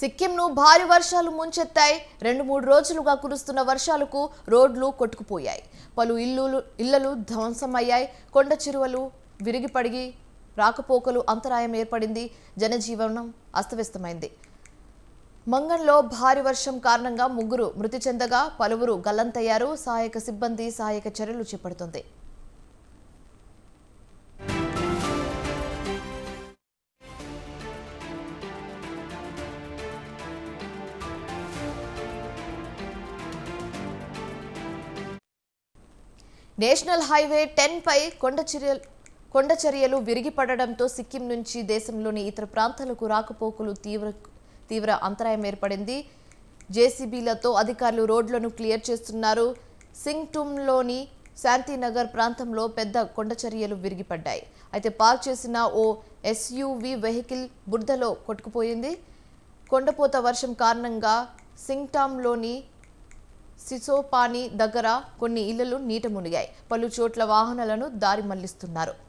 సిక్కింను భారీ వర్షాలు ముంచెత్తాయి. రెండు మూడు రోజులుగా కురుస్తున్న వర్షాలకు రోడ్లు కొట్టుకుపోయాయి. పలు ఇల్లు ఇళ్ళలు ధ్వంసమయ్యాయి. కొండ చెరువులు విరిగిపడిగి రాకపోకలు అంతరాయం ఏర్పడింది. జనజీవనం అస్తవ్యస్తమైంది. మంగంలో భారీ వర్షం కారణంగా ముగ్గురు మృతి చెందగా పలువురు గల్లంతయ్యారు. సహాయక సిబ్బంది సహాయక చర్యలు చేపడుతుంది. నేషనల్ హైవే టెన్ పై కొండ చర్యలు కొండ చర్యలు విరిగిపడడంతో సిక్కిం నుంచి దేశంలోని ఇతర ప్రాంతాలకు రాకపోకలు తీవ్ర తీవ్ర అంతరాయం ఏర్పడింది. జేసీబీలతో అధికారులు రోడ్లను క్లియర్ చేస్తున్నారు. సింగ్టుమ్లోని శాంతినగర్ ప్రాంతంలో పెద్ద కొండ చర్యలు విరిగిపడ్డాయి. అయితే పార్క్ చేసిన ఓ ఎస్యూవి వెహికల్ బురదలో కొట్టుకుపోయింది. కొండపోత వర్షం కారణంగా సింగ్టామ్లోని సిసోపాని దగ్గర కొన్ని ఇళ్ళలు నీట మునిగాయి. పలు చోట్ల వాహనాలను దారి మళ్ళిస్తున్నారు.